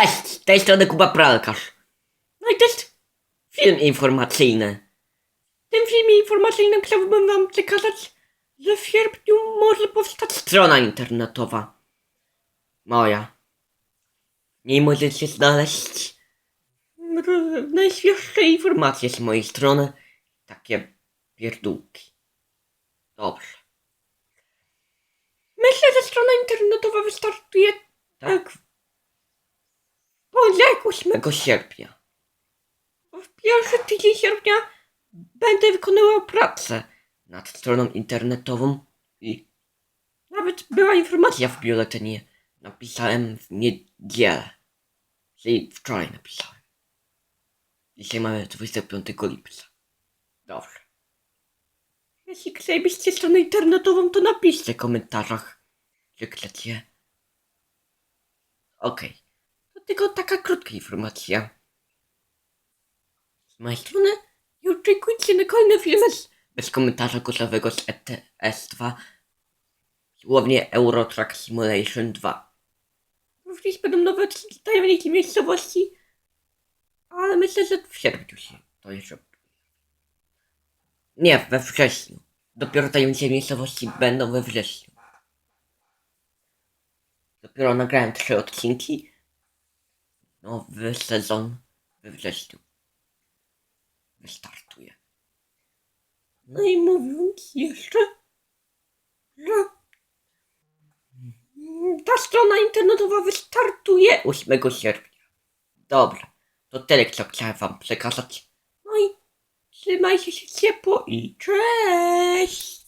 Cześć, z tej strony Kuba Pralkarz. No i to jest film informacyjny. W tym filmie informacyjnym chciałbym wam przekazać, że w sierpniu może powstać strona internetowa. Moja. W niej możecie znaleźć najświeższe informacje z mojej strony. Takie pierdółki. Dobrze. Myślę, że strona internetowa wystartuje tak w poniedziałek 8 sierpnia. W pierwszy tydzień sierpnia będę wykonywał pracę nad stroną internetową i nawet była informacja w biuletynie. Napisałem w niedzielę. Czyli wczoraj napisałem. Dzisiaj mamy 25 lipca. Dobrze. Jeśli chcielibyście stronę internetową, to napiszcie w komentarzach, czy chcecie. Okej. To tylko taka krótka informacja. Z mojej strony i oczekujcie na kolejne filmy z, bez komentarza głosowego z ETS2 Słownie Eurotrack Simulation 2. Również będą nowe tajemnice miejscowości, ale myślę, że w sierpniu się to jeszcze... Nie, we wrześniu. Dopiero tajemnice miejscowości będą we wrześniu. Dopiero nagrałem trzy odcinki. Nowy sezon we wrześniu. Wystartuje. No i mówiąc jeszcze, że ta strona internetowa wystartuje 8 sierpnia. Dobra, to tyle, co chciałem wam przekazać. No i trzymajcie się ciepło i cześć!